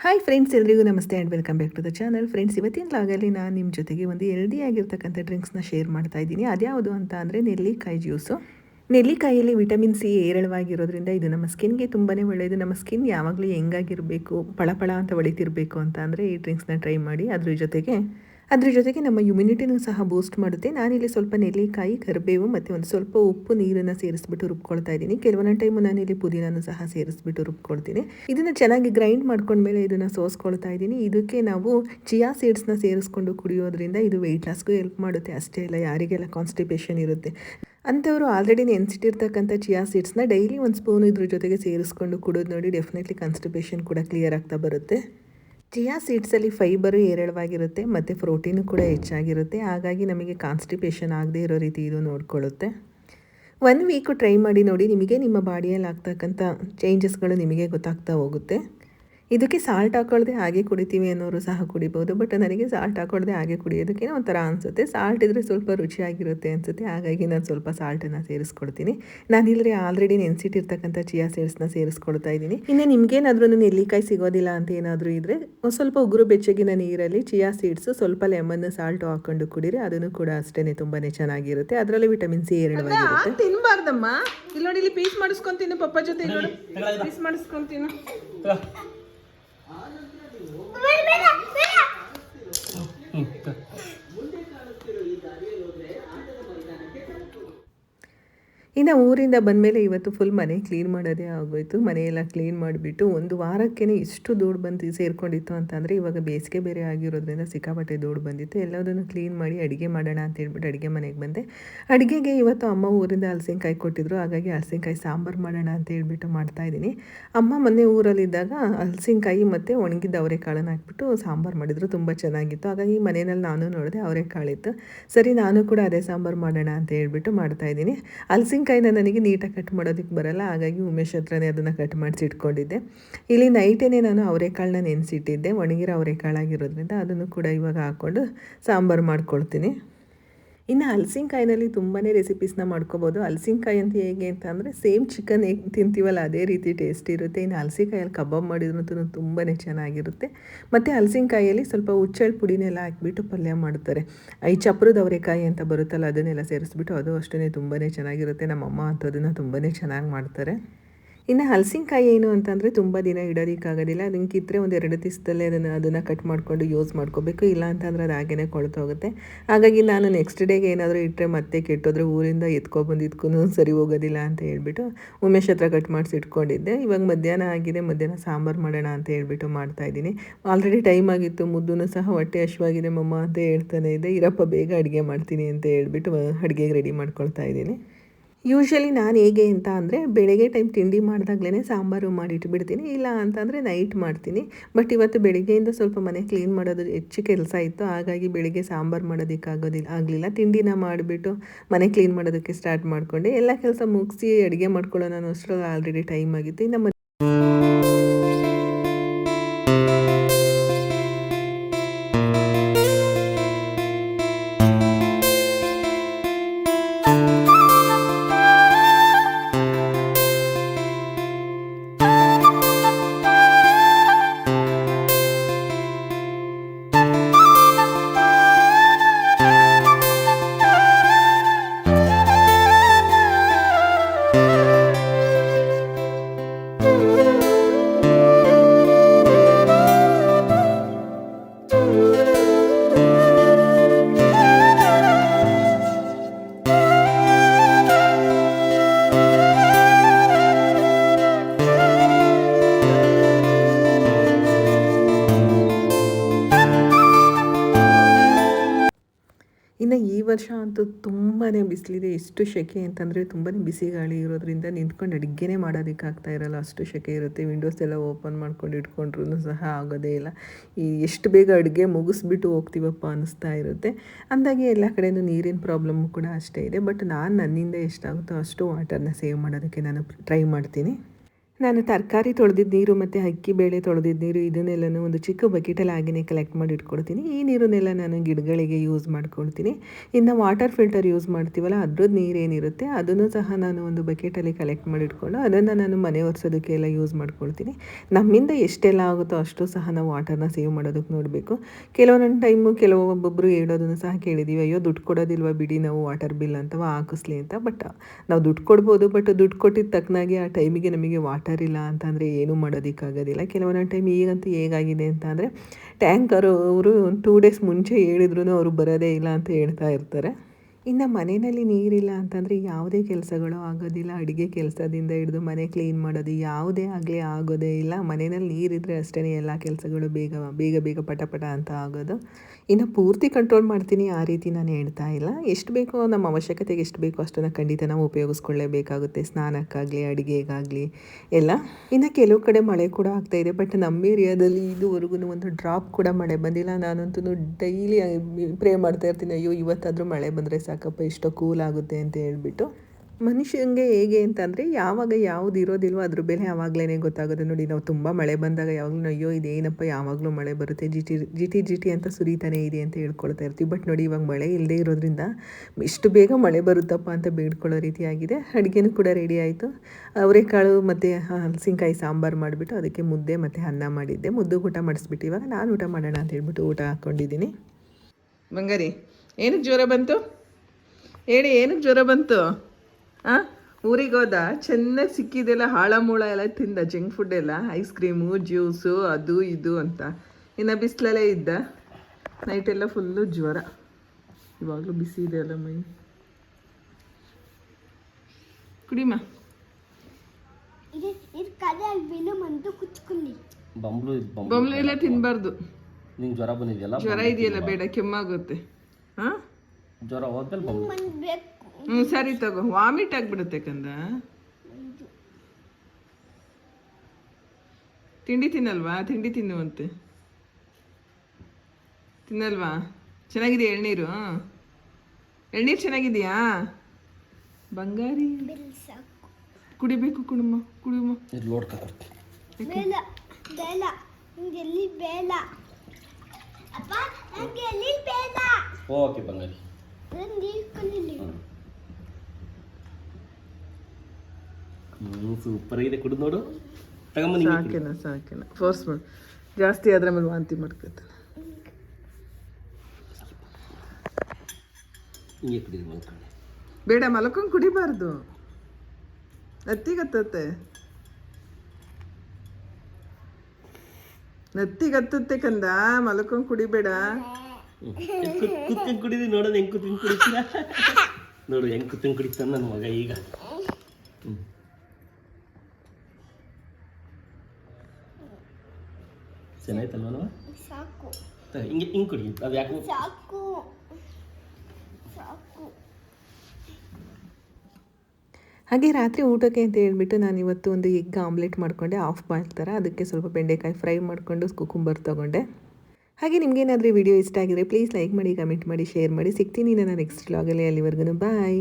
Hi friends ಎಲ್ರಿಗೂ ನಮಸ್ತೆ and welcome back to the channel friends ಇವತ್ತಿನ ಲಾಗಲ್ಲಿ ನಾನು ನಿಮ್ಮ ಜೊತೆಗೆ ಒಂದು ಹೆಲ್ದಿ ಆಗಿರ್ತಕ್ಕಂಥ ಡ್ರಿಂಕ್ಸ್ನ ಶೇರ್ ಮಾಡ್ತಾ ಇದ್ದೀನಿ. ಅದ್ಯಾವುದು ಅಂತ ಅಂದರೆ ನೆಲ್ಲಿಕಾಯಿ ಜ್ಯೂಸು ನೆಲ್ಲಿಕಾಯಿಯಲ್ಲಿ ವಿಟಮಿನ್ ಸಿ ಏರಳವಾಗಿರೋದ್ರಿಂದ ಇದು ನಮ್ಮ ಸ್ಕಿನ್ಗೆ ತುಂಬಾ ಒಳ್ಳೆಯದು ನಮ್ಮ ಸ್ಕಿನ್ ಯಾವಾಗಲೂ ಹೆಂಗಾಗಿರಬೇಕು, ಪಳಪಳ ಅಂತ ಒಳಿತಿರಬೇಕು ಅಂತ ಅಂದರೆ ಈ ಡ್ರಿಂಕ್ಸ್ನ ಟ್ರೈ ಮಾಡಿ. ಅದ್ರ ಜೊತೆಗೆ ಅದ್ರ ಜೊತೆಗೆ ನಮ್ಮ ಇಮ್ಯುನಿಟಿನೂ ಸಹ ಬೂಸ್ಟ್ ಮಾಡುತ್ತೆ. ನಾನಿಲ್ಲಿ ಸ್ವಲ್ಪ ನೆಲ್ಲಿಕಾಯಿ, ಕರಿಬೇವು ಮತ್ತು ಒಂದು ಸ್ವಲ್ಪ ಉಪ್ಪು, ನೀರನ್ನು ಸೇರಿಸ್ಬಿಟ್ಟು ರುಬ್ಕೊಳ್ತಾ ಇದ್ದೀನಿ. ಕೆಲವೊಂದು ಟೈಮು ನಾನಿಲ್ಲಿ ಪುದೀನೂ ಸಹ ಸೇರಿಸ್ಬಿಟ್ಟು ರುಬ್ಕೊಳ್ತೀನಿ. ಇದನ್ನು ಚೆನ್ನಾಗಿ ಗ್ರೈಂಡ್ ಮಾಡ್ಕೊಂಡ್ಮೇಲೆ ಇದನ್ನು ಸೋಸ್ಕೊಳ್ತಾ ಇದ್ದೀನಿ. ಇದಕ್ಕೆ ನಾವು ಚಿಯಾ ಸೀಡ್ಸ್ನ ಸೇರಿಸ್ಕೊಂಡು ಕುಡಿಯೋದ್ರಿಂದ ಇದು ವೆಯ್ಟ್ ಲಾಸ್ಗೂ ಹೆಲ್ಪ್ ಮಾಡುತ್ತೆ. ಅಷ್ಟೇ ಇಲ್ಲ ಯಾರಿಗೆಲ್ಲ ಕಾನ್ಸ್ಟಿಪೇಷನ್ ಇರುತ್ತೆ. ಅಂಥವರು ಆಲ್ರೆಡಿ ನೆನೆಸಿಟ್ಟಿರ್ತಕ್ಕಂಥ ಚಿಯಾ ಸೀಡ್ಸ್ನ ಡೈಲಿ ಒಂದು ಸ್ಪೂನ್ ಇದ್ರ ಜೊತೆಗೆ ಸೇರಿಸ್ಕೊಂಡು ಕುಡೋದು ನೋಡಿ ಡೆಫಿನೆಟ್ಲಿ ಕಾನ್ಸ್ಟಿಪೇಷನ್ ಕೂಡ ಕ್ಲಿಯರ್ ಆಗ್ತಾ ಬರುತ್ತೆ. ಚಿಯಾ ಸೀಡ್ಸಲ್ಲಿ ಫೈಬರು ಹೇರಳವಾಗಿರುತ್ತೆ, ಮತ್ತು ಪ್ರೋಟೀನು ಕೂಡ ಹೆಚ್ಚಾಗಿರುತ್ತೆ. ಹಾಗಾಗಿ ನಮಗೆ ಕಾನ್ಸ್ಟಿಪೇಷನ್ ಆಗದೆ ಇರೋ ರೀತಿ ಇದು ನೋಡ್ಕೊಳ್ಳುತ್ತೆ. ಒನ್ ವೀಕು ಟ್ರೈ ಮಾಡಿ ನೋಡಿ, ನಿಮಗೆ ನಿಮ್ಮ ಬಾಡಿಯಲ್ಲಿ ಆಗ್ತಕ್ಕಂಥ ಚೇಂಜಸ್ಗಳು ನಿಮಗೆ ಗೊತ್ತಾಗ್ತಾ ಹೋಗುತ್ತೆ. ಇದಕ್ಕೆ ಸಾಲ್ಟ್ ಹಾಕೊಳ್ಳದೆ ಹಾಗೆ ಕುಡಿತೀವಿ ಅನ್ನೋರು ಸಹ ಕುಡಿಬೋದು ಬಟ್ ನನಗೆ ಸಾಲ್ಟ್ ಹಾಕೊಳ್ಳದೆ ಹಾಗೆ ಕುಡಿಯೋದಕ್ಕೆ ಒಂಥರ ಅನಿಸುತ್ತೆ. ಸಾಲ್ಟ್ ಇದ್ದರೆ ಸ್ವಲ್ಪ ರುಚಿಯಾಗಿರುತ್ತೆ ಅನಿಸುತ್ತೆ ಹಾಗಾಗಿ ನಾನು ಸ್ವಲ್ಪ ಸಾಲ್ಟನ್ನು ಸೇರಿಸ್ಕೊಡ್ತೀನಿ. ನಾನಿಲ್ಲರಿ ಆಲ್ರೆಡಿ ನೆನೆಸಿಟ್ಟಿರ್ತಕ್ಕಂಥ ಚಿಯಾ ಸೀಡ್ಸ್ನ ಸೇರಿಸ್ಕೊಳ್ತಾ ಇದ್ದೀನಿ. ಇನ್ನು ನಿಮಗೇನಾದ್ರೂ ನೆಲ್ಲಿಕಾಯಿ ಸಿಗೋದಿಲ್ಲ ಅಂತ ಏನಾದರೂ ಇದ್ದರೆ ಒಂದು ಸ್ವಲ್ಪ ಉಗುರು ಬೆಚ್ಚಗಿನ ನೀರಲ್ಲಿ ಚಿಯಾ ಸೀಡ್ಸು ಸ್ವಲ್ಪ ಲೆಮನ್ ಸಾಲ್ಟು ಹಾಕೊಂಡು ಕುಡಿರಿ ಅದನ್ನು ಕೂಡ ಅಷ್ಟೇ ತುಂಬಾ ಚೆನ್ನಾಗಿರುತ್ತೆ. ಅದರಲ್ಲಿ ವಿಟಮಿನ್ ಸಿ ಎರಡು ತಿನ್ಬಾರ್ದಮ್ಮ. ಇಲ್ಲಿ ನೋಡಿ ಇಲ್ಲಿ ಪೀಸ್ ಮಾಡಿಸ್ಕೊಂತೀನಿ ಪಪ್ಪ ಜೊತೆ ಇಲ್ಲಿ ನೋಡಿ ಪೀಸ್ ಮಾಡಿಸ್ಕೊಂತೀನಿ ಇನ್ನು ಊರಿಂದ ಬಂದಮೇಲೆ ಇವತ್ತು ಫುಲ್ ಮನೆ ಕ್ಲೀನ್ ಮಾಡೋದೇ ಆಗೋಯ್ತು. ಮನೆಯೆಲ್ಲ ಕ್ಲೀನ್ ಮಾಡಿಬಿಟ್ಟು ಒಂದು ವಾರಕ್ಕೇ ಇಷ್ಟು ಧೂಳು ಬಂದು ಸೇರ್ಕೊಂಡಿತ್ತು ಅಂತಂದರೆ ಇವಾಗ ಬೇಸಿಗೆ ಬೇರೆ ಆಗಿರೋದ್ರಿಂದ ಸಿಕ್ಕಾಪಟ್ಟೆ ಧೂಳು ಬಂದಿತ್ತು. ಎಲ್ಲದನ್ನು ಕ್ಲೀನ್ ಮಾಡಿ ಅಡುಗೆ ಮಾಡೋಣ ಅಂತ ಹೇಳ್ಬಿಟ್ಟು ಅಡುಗೆ ಮನೆಗೆ ಬಂದೆ. ಅಡುಗೆಗೆ ಇವತ್ತು ಅಮ್ಮ ಊರಿಂದ ಹಲಸಿನಕಾಯಿ ಕೊಟ್ಟಿದ್ರು. ಹಾಗಾಗಿ ಹಲಸಿನಕಾಯಿ ಸಾಂಬಾರು ಮಾಡೋಣ ಅಂತ ಹೇಳ್ಬಿಟ್ಟು ಮಾಡ್ತಾಯಿದ್ದೀನಿ ಅಮ್ಮ ಮೊನ್ನೆ ಊರಲ್ಲಿದ್ದಾಗ ಹಲಸಿನಕಾಯಿ ಮತ್ತು ಒಣಗಿದ್ದ ಅವರೆಕಾಳನ್ನು ಹಾಕ್ಬಿಟ್ಟು ಸಾಂಬಾರು ಮಾಡಿದ್ರು. ತುಂಬ ಚೆನ್ನಾಗಿತ್ತು. ಹಾಗಾಗಿ ಮನೆಯಲ್ಲಿ ನಾನು ನೋಡಿದೆ ಅವರೆಕಾಳಿತ್ತು ಸರಿ, ನಾನು ಕೂಡ ಅದೇ ಸಾಂಬಾರು ಮಾಡೋಣ ಅಂತ ಹೇಳ್ಬಿಟ್ಟು ಮಾಡ್ತಾಯಿದ್ದೀನಿ ಹಲಸಿನ ಮೆಣಸಿನ್ಕಾಯಿನ ನನಗೆ ನೀಟಾಗಿ ಕಟ್ ಮಾಡೋದಕ್ಕೆ ಬರಲ್ಲ. ಹಾಗಾಗಿ ಉಮೇಶ್ ಹತ್ರನೇ ಅದನ್ನು ಕಟ್ ಮಾಡಿಸಿ ಇಟ್ಕೊಂಡಿದ್ದೆ. ಇಲ್ಲಿ ನೈಟೇನೆ ನಾನು ಅವರೆಕಾಳನ್ನ ನೆನೆಸಿಟ್ಟಿದ್ದೆ. ಒಣಗಿರೋ ಅವರೆಕಾಳಾಗಿರೋದ್ರಿಂದ ಅದನ್ನು ಕೂಡ ಇವಾಗ ಹಾಕ್ಕೊಂಡು ಸಾಂಬಾರು ಮಾಡ್ಕೊಳ್ತೀನಿ. ಇನ್ನು ಹಲಸಿನಕಾಯಿನಲ್ಲಿ ತುಂಬಾ ರೆಸಿಪೀಸ್ನ ಮಾಡ್ಕೋಬೋದು. ಹಲಸಿನಕಾಯಿ ಅಂತ ಹೇಗೆ ಅಂತ ಅಂದರೆ ಸೇಮ್ ಚಿಕನ್ ಹೇಗೆ ತಿಂತೀವಲ್ಲ ಅದೇ ರೀತಿ ಟೇಸ್ಟ್ ಇರುತ್ತೆ. ಇನ್ನು ಹಲಸಿನಕಾಯಲ್ಲಿ ಕಬಾಬ್ ಮಾಡಿದ್ರಂತೂ ತುಂಬಾ ಚೆನ್ನಾಗಿರುತ್ತೆ. ಮತ್ತು ಹಲಸಿನಕಾಯಲ್ಲಿ ಸ್ವಲ್ಪ ಹುಚ್ಚಳು ಪುಡಿನೆಲ್ಲ ಹಾಕಿಬಿಟ್ಟು ಪಲ್ಯ ಮಾಡ್ತಾರೆ. ಈ ಚಪ್ರದ ಅವರೆಕಾಯಿ ಅಂತ ಬರುತ್ತಲ್ಲ ಅದನ್ನೆಲ್ಲ ಸೇರಿಸ್ಬಿಟ್ಟು ಅದು ಅಷ್ಟೇ ತುಂಬಾ ಚೆನ್ನಾಗಿರುತ್ತೆ. ನಮ್ಮಮ್ಮ ಅಂಥದನ್ನು ತುಂಬಾ ಚೆನ್ನಾಗಿ ಮಾಡ್ತಾರೆ. ಇನ್ನು ಹಲಸಿನಕಾಯಿ ಏನು ಅಂತಂದರೆ ತುಂಬ ದಿನ ಇಡೋದಕ್ಕಾಗೋದಿಲ್ಲ. ಅದನ್ನು ಕಿತ್ತರೆ ಒಂದು ಎರಡು ದಿವಸದಲ್ಲೇ ಅದನ್ನು ಅದನ್ನು ಕಟ್ ಮಾಡಿಕೊಂಡು ಯೂಸ್ ಮಾಡ್ಕೋಬೇಕು. ಇಲ್ಲ ಅಂತಂದರೆ ಅದು ಹಾಗೇ ಕೊಳ್ತೋಗುತ್ತೆ ಹಾಗಾಗಿ ನಾನು ನೆಕ್ಸ್ಟ್ ಡೇಗೆ ಏನಾದರೂ ಇಟ್ಟರೆ ಮತ್ತೆ ಕೆಟ್ಟೋದ್ರೆ ಊರಿಂದ ಎತ್ಕೊಬಂದಿದ್ಕೂ ಸರಿ ಹೋಗೋದಿಲ್ಲ ಅಂತ ಹೇಳ್ಬಿಟ್ಟು ಉಮೇಶ್ ಹತ್ರ ಕಟ್ ಮಾಡಿಸಿ ಇಟ್ಕೊಂಡಿದ್ದೆ. ಇವಾಗ ಮಧ್ಯಾಹ್ನ ಆಗಿದೆ, ಮಧ್ಯಾಹ್ನ ಸಾಂಬಾರು ಮಾಡೋಣ ಅಂತ ಹೇಳ್ಬಿಟ್ಟು ಮಾಡ್ತಾಯಿದ್ದೀನಿ ಆಲ್ರೆಡಿ ಟೈಮ್ ಆಗಿತ್ತು ಮುದ್ದೂ ಸಹ ಹೊಟ್ಟೆ ಹಶ್ವಾಗಿದೆ ಮಮ್ಮ ಅಂತ ಹೇಳ್ತಾನೆ ಇದೆ. ಇರಪ್ಪ, ಬೇಗ ಅಡುಗೆ ಮಾಡ್ತೀನಿ ಅಂತ ಹೇಳ್ಬಿಟ್ಟು ಅಡುಗೆಗೆ ರೆಡಿ ಮಾಡ್ಕೊಳ್ತಾ ಇದ್ದೀನಿ. ಯೂಶ್ವಲಿ ನಾನು ಹೇಗೆ ಅಂತ ಅಂದರೆ ಬೆಳಗ್ಗೆ ಟೈಮ್ ತಿಂಡಿ ಮಾಡಿದಾಗಲೇ ಸಾಂಬಾರು ಮಾಡಿಟ್ಬಿಡ್ತೀನಿ ಇಲ್ಲ ಅಂತಂದರೆ ನೈಟ್ ಮಾಡ್ತೀನಿ. ಬಟ್ ಇವತ್ತು ಬೆಳಗ್ಗೆಯಿಂದ ಸ್ವಲ್ಪ ಮನೆ ಕ್ಲೀನ್ ಮಾಡೋದು ಹೆಚ್ಚು ಕೆಲಸ ಇತ್ತು. ಹಾಗಾಗಿ ಬೆಳಗ್ಗೆ ಸಾಂಬಾರು ಮಾಡೋದಕ್ಕಾಗೋದಿಲ್ಲ ಆಗಲಿಲ್ಲ. ತಿಂಡಿನ ಮಾಡಿಬಿಟ್ಟು ಮನೆ ಕ್ಲೀನ್ ಮಾಡೋದಕ್ಕೆ ಸ್ಟಾರ್ಟ್ ಮಾಡಿಕೊಂಡೆ. ಎಲ್ಲ ಕೆಲಸ ಮುಗಿಸಿ ಅಡುಗೆ ಮಾಡ್ಕೊಳ್ಳೋಣ ಅಷ್ಟರಲ್ಲಿ ಆಲ್ರೆಡಿ ಟೈಮ್ ಆಗಿತ್ತು. ಇನ್ನು ವರ್ಷ ಅಂತೂ ತುಂಬಾ ಬಿಸಿಲಿದೆ. ಎಷ್ಟು ಸೆಕೆ ಅಂತಂದರೆ ತುಂಬಾ ಬಿಸಿ ಗಾಳಿ ಇರೋದ್ರಿಂದ ನಿಂತ್ಕೊಂಡು ಅಡುಗೆನೇ ಮಾಡೋದಕ್ಕಾಗ್ತಾ ಇರಲ್ಲ. ಅಷ್ಟು ಸೆಕೆ ಇರುತ್ತೆ. ವಿಂಡೋಸ್ ಎಲ್ಲ ಓಪನ್ ಮಾಡ್ಕೊಂಡು ಇಟ್ಕೊಂಡ್ರೂ ಸಹ ಆಗೋದೇ ಇಲ್ಲ. ಈ ಎಷ್ಟು ಬೇಗ ಅಡುಗೆ ಮುಗಿಸ್ಬಿಟ್ಟು ಹೋಗ್ತೀವಪ್ಪ ಅನ್ನಿಸ್ತಾ ಇರುತ್ತೆ. ಅಂದಾಗೆ ಎಲ್ಲ ಕಡೆಯೂ ನೀರಿನ ಪ್ರಾಬ್ಲಮ್ಮು ಕೂಡ ಅಷ್ಟೇ ಇದೆ. ಬಟ್ ನಾನು ನನ್ನಿಂದ ಎಷ್ಟಾಗುತ್ತೋ ಅಷ್ಟು ವಾಟರ್ನ ಸೇವ್ ಮಾಡೋದಕ್ಕೆ ನಾನು ಟ್ರೈ ಮಾಡ್ತೀನಿ. ನಾನು ತರಕಾರಿ ತೊಳೆದಿದ್ದ ನೀರು ಮತ್ತು ಅಕ್ಕಿ ಬೇಳೆ ತೊಳೆದಿದ್ದ ನೀರು ಇದನ್ನೆಲ್ಲನೂ ಒಂದು ಚಿಕ್ಕ ಬಕೆಟಲ್ಲಿ ಹಾಗೆಯೇ ಕಲೆಕ್ಟ್ ಮಾಡಿ ಇಟ್ಕೊಳ್ತೀನಿ. ಈ ನೀರನ್ನೆಲ್ಲ ನಾನು ಗಿಡಗಳಿಗೆ ಯೂಸ್ ಮಾಡ್ಕೊಳ್ತೀನಿ. ಇನ್ನು ವಾಟರ್ ಫಿಲ್ಟರ್ ಯೂಸ್ ಮಾಡ್ತೀವಲ್ಲ, ಅದ್ರದ್ದು ನೀರೇನಿರುತ್ತೆ ಅದನ್ನು ಸಹ ನಾನು ಒಂದು ಬಕೆಟಲ್ಲಿ ಕಲೆಕ್ಟ್ ಮಾಡಿ ಇಟ್ಕೊಂಡು ಅದನ್ನು ನಾನು ಮನೆ ಒರೆಸೋದಕ್ಕೆ ಎಲ್ಲ ಯೂಸ್ ಮಾಡ್ಕೊಳ್ತೀನಿ. ನಮ್ಮಿಂದ ಎಷ್ಟೆಲ್ಲ ಆಗುತ್ತೋ ಅಷ್ಟು ಸಹ ನಾವು ವಾಟರ್ನ ಸೇವ್ ಮಾಡೋದಕ್ಕೆ ನೋಡಬೇಕು. ಕೆಲವೊಂದೊಂದು ಟೈಮು ಕೆಲವೊಬ್ಬೊಬ್ಬರು ಹೇಳೋದನ್ನು ಸಹ ಕೇಳಿದ್ದೀವಿ ಅಯ್ಯೋ, ದುಡ್ಡು ಕೊಡೋದಿಲ್ವ ಬಿಡಿ, ನಾವು ವಾಟರ್ ಬಿಲ್ ಅಂತವ ಹಾಕಿಸ್ಲಿ ಅಂತ. ಬಟ್ ನಾವು ದುಡ್ಡು ಕೊಡ್ಬೋದು ಬಟ್ ದುಡ್ಡು ಕೊಟ್ಟಿದ್ದ ತಕ್ಕನಾಗಿ ಆ ಟೈಮಿಗೆ ನಮಗೆ ವಾಟರ್ ಇಲ್ಲ ಅಂತಂದರೆ ಏನೂ ಮಾಡೋದಕ್ಕಾಗೋದಿಲ್ಲ. ಕೆಲವೊಂದೊಂದು ಟೈಮ್ ಈಗಂತೂ ಹೇಗಾಗಿದೆ ಅಂತ ಅಂದರೆ ಟ್ಯಾಂಕರು ಅವರು ಒಂದು ಟೂ ಡೇಸ್ ಮುಂಚೆ ಹೇಳಿದ್ರು ಅವರು ಬರೋದೇ ಇಲ್ಲ ಅಂತ ಹೇಳ್ತಾ ಇರ್ತಾರೆ. ಇನ್ನು ಮನೆಯಲ್ಲಿ ನೀರಿಲ್ಲ ಅಂತಂದರೆ ಯಾವುದೇ ಕೆಲಸಗಳು ಆಗೋದಿಲ್ಲ. ಅಡುಗೆ ಕೆಲಸದಿಂದ ಹಿಡಿದು ಮನೆ ಕ್ಲೀನ್ ಮಾಡೋದು ಯಾವುದೇ ಆಗಲಿ ಆಗೋದೇ ಇಲ್ಲ. ಮನೆಯಲ್ಲಿ ನೀರಿದ್ದರೆ ಅಷ್ಟೇ ಎಲ್ಲ ಕೆಲಸಗಳು ಬೇಗ ಬೇಗ ಬೇಗ ಪಟ ಪಟ ಅಂತ ಆಗೋದು. ಇನ್ನು ಪೂರ್ತಿ ಕಂಟ್ರೋಲ್ ಮಾಡ್ತೀನಿ ಆ ರೀತಿ ನಾನು ಹೇಳ್ತಾ ಇಲ್ಲ. ಎಷ್ಟು ಬೇಕೋ ನಮ್ಮ ಅವಶ್ಯಕತೆಗೆ ಎಷ್ಟು ಬೇಕೋ ಅಷ್ಟನ್ನು ಖಂಡಿತ ನಾವು ಉಪಯೋಗಿಸ್ಕೊಳ್ಳೇಬೇಕಾಗುತ್ತೆ. ಸ್ನಾನಕ್ಕಾಗಲಿ, ಅಡುಗೆಗಾಗಲಿ ಎಲ್ಲ. ಇನ್ನು ಕೆಲವು ಕಡೆ ಮಳೆ ಕೂಡ ಇದೆ. ಬಟ್ ನಮ್ಮ ಏರಿಯಾದಲ್ಲಿ ಇದುವರೆಗೂ ಒಂದು ಡ್ರಾಪ್ ಕೂಡ ಮಳೆ ಬಂದಿಲ್ಲ. ನಾನಂತೂ ಡೈಲಿ ಪ್ರೇ ಮಾಡ್ತಾ ಇರ್ತೀನಿ. ಅಯ್ಯೋ, ಇವತ್ತಾದರೂ ಮಳೆ ಬಂದರೆ ಸಾಕಪ್ಪ ಎಷ್ಟೋ ಕೂಲ್ ಆಗುತ್ತೆ ಅಂತ ಹೇಳ್ಬಿಟ್ಟು ಮನುಷ್ಯಂಗೆ ಹೇಗೆ ಅಂತಂದರೆ ಯಾವಾಗ ಯಾವ್ದು ಇರೋದಿಲ್ವೋ ಅದ್ರ ಬೆಲೆ ಆವಾಗಲೇ ಗೊತ್ತಾಗುತ್ತೆ. ನೋಡಿ, ನಾವು ತುಂಬ ಮಳೆ ಬಂದಾಗ ಯಾವಾಗಲೂ ಅಯ್ಯೋ, ಇದೇನಪ್ಪ ಯಾವಾಗಲೂ ಮಳೆ ಬರುತ್ತೆ, ಜಿಟಿ ಜಿಟಿ ಜಿಟಿ ಅಂತ ಸುರಿತಾನೆ ಇದೆ ಅಂತ ಹೇಳ್ಕೊಳ್ತಾ ಇರ್ತೀವಿ. ಬಟ್ ನೋಡಿ, ಇವಾಗ ಮಳೆ ಇಲ್ಲದೆ ಇರೋದ್ರಿಂದ ಇಷ್ಟು ಬೇಗ ಮಳೆ ಬರುತ್ತಪ್ಪ ಅಂತ ಬೇಡ್ಕೊಳ್ಳೋ ರೀತಿಯಾಗಿದೆ. ಅಡುಗೆನೂ ಕೂಡ ರೆಡಿ ಆಯಿತು. ಅವರೆಕಾಳು ಮತ್ತು ಹಲಸಿನಕಾಯಿ ಸಾಂಬಾರು ಮಾಡಿಬಿಟ್ಟು ಅದಕ್ಕೆ ಮುದ್ದೆ ಮತ್ತು ಅನ್ನ ಮಾಡಿದ್ದೆ. ಮುದ್ದು ಊಟ ಮಾಡಿಸ್ಬಿಟ್ಟು ಇವಾಗ ನಾನು ಊಟ ಮಾಡೋಣ ಅಂತ ಹೇಳ್ಬಿಟ್ಟು ಊಟ ಹಾಕ್ಕೊಂಡಿದ್ದೀನಿ ಬಂಗಾರಿ, ಏನಕ್ಕೆ ಜ್ವರ ಬಂತು? ಹೇಳಿ ಏನಕ್ಕೆ ಜ್ವರ ಬಂತು? ಆ? ಊರಿಗೆ ಹೋದ ಚೆನ್ನಾಗಿ ಸಿಕ್ಕಿದೆಲ್ಲ ಹಾಳ ಮೂಳ ಎಲ್ಲ ತಿಂದ ಜಂಕ್ ಫುಡ್ ಎಲ್ಲ ಐಸ್ ಕ್ರೀಮು ಜ್ಯೂಸು ಅದು ಇದು ಅಂತ. ಇನ್ನು ಬಿಸಿಲಲ್ಲೇ ಇದ್ದ. ನೈಟೆಲ್ಲ ಫುಲ್ಲು ಜ್ವರ. ಇವಾಗಲೂ ಬಿಸಿ ಇದೆ ಅಲ್ಲ ಮೈ. ಕುಡಿಮ. ಬಂಬ್ಲು ತಿನ್ಬಾರ್ದು. ಎಲ್ಲ ತಿನ್ನಬಾರ್ದು ಬಂದಿದೆಯಲ್ಲ ಜ್ವರ ಇದೆಯಲ್ಲ ಬೇಡ ಕೆಮ್ಮಾಗುತ್ತೆ. ಹಾಂ ಜ್ವರ ಹೋದ್ಮೇಲೆ ಹ್ಞೂ ಸರಿ ತಗೋ. ವಾಮಿಟ್ ಆಗಿಬಿಡುತ್ತೆ ಕಂದ. ತಿಂಡಿ ತಿನ್ನಲ್ವಾ? ತಿಂಡಿ ತಿನ್ನುವಂತೆ. ತಿನ್ನಲ್ವಾ? ಚೆನ್ನಾಗಿದೆ ಎಳ್ನೀರು? ಎಳ್ನೀರು ಚೆನ್ನಾಗಿದೆಯಾ? ಬಂಗಾರಿ. ಕುಡಿಬೇಕು ಕುಡುಮ ಕುಡಿಮ ಲೋಡ್ ಬೇಡ ಬೇಡ. ನಂಗೆ ಎಲ್ಲಿ ಬೇಡ. ಅಪ್ಪ ನಂಗೆ ಎಲ್ಲಿ ಬೇಡ. ಓಕೆ ಬಂಗಾರಿ. ಸೂಪರ್ ಆಗಿದೆ ಕುಡಿದು ನೋಡು. ತಗೊಂಬ ನಿಂಗೆ ಕುಡಿ. ಸಾಕೆನ ಸಾಕೆನ. ಫೋರ್ಸ್ ಮಾಡಿ. ಜಾಸ್ತಿ ಆದ್ರೆ ಮೇಲೆ ವಾಂತಿ ಮಾಡ್ಕೊತಾನೆ ಹಿಂಗೆ ಕುಡಿದು ಮಲ್ಕೊಳ್ಳಿ. ಬೇಡ ಮಲ್ಕೊಂಡು ಕುಡಿಬಾರ್ದು. ನತ್ತಿಗತ್ತತ್ತೆ. ನತ್ತಿಗತ್ತತ್ತೆ ಕಂದ ಮಲ್ಕೊಂಡು ಕುಡಿಬೇಡ. ಕುತ್ಕೊಂಡು ಕುಡಿದಿ ನೋಡೋದು ಹೆಂಗೆ ಕುತ್ಕೊಂಡು ಕುಡಿತೀರಾ? ನೋಡು ಹೆಂಗೆ ಕುತ್ಕೊಂಡು ಕುಡಿತಾನೆ ನನ್ನ ಮಗ ಈಗ. ಹ್ಞೂ ಚೆನ್ನಾಯ್ತಲ್ವ ಸಾಕು. ಹಿಂಗೆ ಹಿಂಗೆ ಕುಡಿ. ಅದು ಯಾಕೆ ಸಾಕು. ಸಾಕು. ಹಾಗೆ ರಾತ್ರಿ ಊಟಕ್ಕೆ ಅಂತ ಹೇಳ್ಬಿಟ್ಟು ನಾನು ಇವತ್ತು ಒಂದು ಎಗ್ ಆಮ್ಲೆಟ್ ಮಾಡಿಕೊಂಡೆ ಆಫ್ ಮಾಡ್ತಾರೆ? ಥರ ಅದಕ್ಕೆ ಸ್ವಲ್ಪ ಬೆಂಡೆಕಾಯಿ ಫ್ರೈ ಮಾಡಿಕೊಂಡು ಕುಕುಂಬರ್ ತೊಗೊಂಡೆ. ಹಾಗೆ ನಿಮಗೇನಾದರೂ ವಿಡಿಯೋ ಇಷ್ಟ ಆಗಿದ್ರೆ ಪ್ಲೀಸ್ ಲೈಕ್ ಮಾಡಿ ಕಮೆಂಟ್ ಮಾಡಿ ಶೇರ್ ಮಾಡಿ. ಸಿಗ್ತೀನಿ ನಾನು ನೆಕ್ಸ್ಟ್ ವ್ಲಾಗಲ್ಲಿ ಅಲ್ಲಿವರೆಗೂ ಬಾಯ್